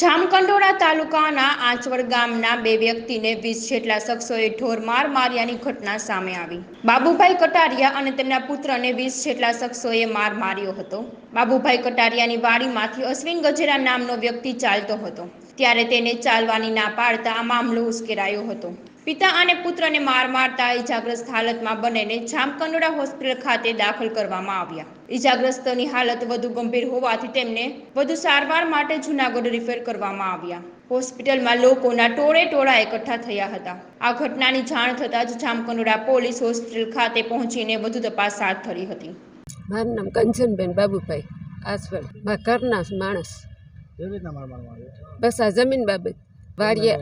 જામકંડોળા તાલુકાના આંચવડ ગામના બે વ્યક્તિને વીસ જેટલા શખ્સોએ ઢોરમાર માર્યાની ઘટના સામે આવી. બાબુભાઈ કટારિયા અને તેમના પુત્રને વીસ જેટલા શખ્સોએ માર માર્યો હતો. બાબુભાઈ કટારિયાની વાડીમાંથી અશ્વિન ગજેરા નામનો વ્યક્તિ ચાલતો હતો. ત્યારે તેને ચાલવાની ના પાડતા આ મામલો ઉશ્કેરાયો હતો. પિતા અને પુત્રને માર મારતા ઈજાગ્રસ્ત હાલતમાં બંનેને જામકંડોળા હોસ્પિટલ ખાતે દાખલ કરવામાં આવ્યા. ઈજાગ્રસ્તની હાલત વધુ ગંભીર હોવાથી તેમને વધુ સારવાર માટે જૂનાગઢ રિફેર કરવામાં આવ્યા. હોસ્પિટલમાં લોકોના ટોળે ટોળા એકઠા થયા હતા. આ ઘટનાની જાણ થતાં જ જામકંડોળા પોલીસ હોસ્પિટલ ખાતે પહોંચીને વધુ તપાસ હાથ ધરી હતી. મારું નામ કંચનબેન બાબુભાઈ આસવડ. મારા ઘરના માણસ. બસ આ જમીન બાબત. વાડીએ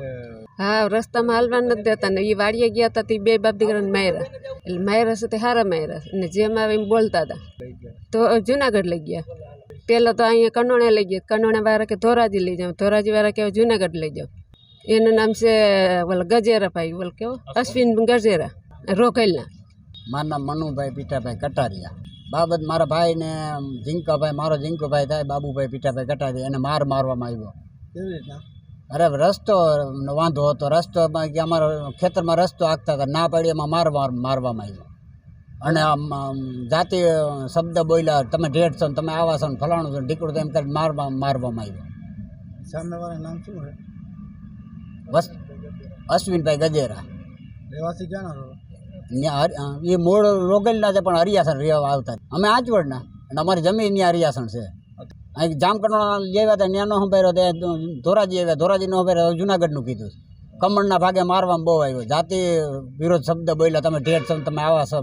હા રસ્તામાં હાલવા નથી દેતા ને એ વાડીએ ગયા હતા તે બે બાપ દીકરાને માર્યા એટલે માર્યા છે તે હારા માર્યા અને જેમ આવે એમ બોલતા હતા લઈ ગયા તો જુનાગઢ લઈ ગયા પહેલાં તો અહીંયા કનોણે લઈ ગયા કનોણે વાળા કે ધોરાજી લઈ જાઓ ધોરાજી વાળા કે જુનાગઢ લઈ જાઓ એનું નામ છે ઓલા ગજેરા ભાઈ બોલ કેવો અશ્વિન ગજેરા રોકેલના મારું નામ મનુભાઈ પીઠાભાઈ કટારિયા બાબત મારા ભાઈને ઝીંકાભાઈ મારો ઝીંકુભાઈ થાય બાબુભાઈ પીઠાભાઈ કટારિયા એને માર મારવામાં આવ્યો કેવી રીતના અરે રસ્તો વાંધો હતો. રસ્તોમાં કે અમારો ખેતરમાં રસ્તો આખતા હતા. ના પાડી એમાં માર માર મારવામાં આવ્યો. અને આમ જાતિ શબ્દ બોલ્યા તમે ઢેઢ છો તમે આવા છો ને ફલાણું છો ઢીકડું તો એમ કરી મારવા મારવામાં આવ્યો. સામેવાળા નામ શું છે? બસ અશ્વિનભાઈ ગજેરા. રહેવાસી ક્યાંના એ મૂળ રોગેલના છે પણ હરિયાસણ રહેવા આવતા અમે આજવડના અને અમારી જમીન ત્યાં હરિયાસણ છે. અહીં લઈ આવ્યા હતા ત્યાં નો સંભાળ્યો તે ધોરાજી આવ્યા. ધોરાજી સંભાર્યો જુનાગઢનું કીધું. કમળના ભાગે મારવામાં બહુ આવ્યો. જાતિ વિરોધ શબ્દ બોલ્યા તમે ઢેર છો તમે આવા છો.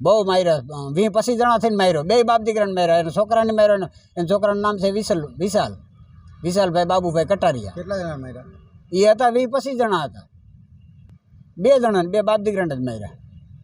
બહુ માર્યા. વી પચીસ જણા થઈને માર્યો. બે બાપ દીકરાને માર્યા. એને છોકરાને માર્યો ને એના છોકરાનું નામ છે વિશાલ વિશાલ. વિશાલભાઈ બાબુભાઈ કટારિયા. કેટલા જણા માર્યા? એ હતા વી પચીસ જણા હતા. બે જણાને બે બાપ દીકરાને જ માર્યા.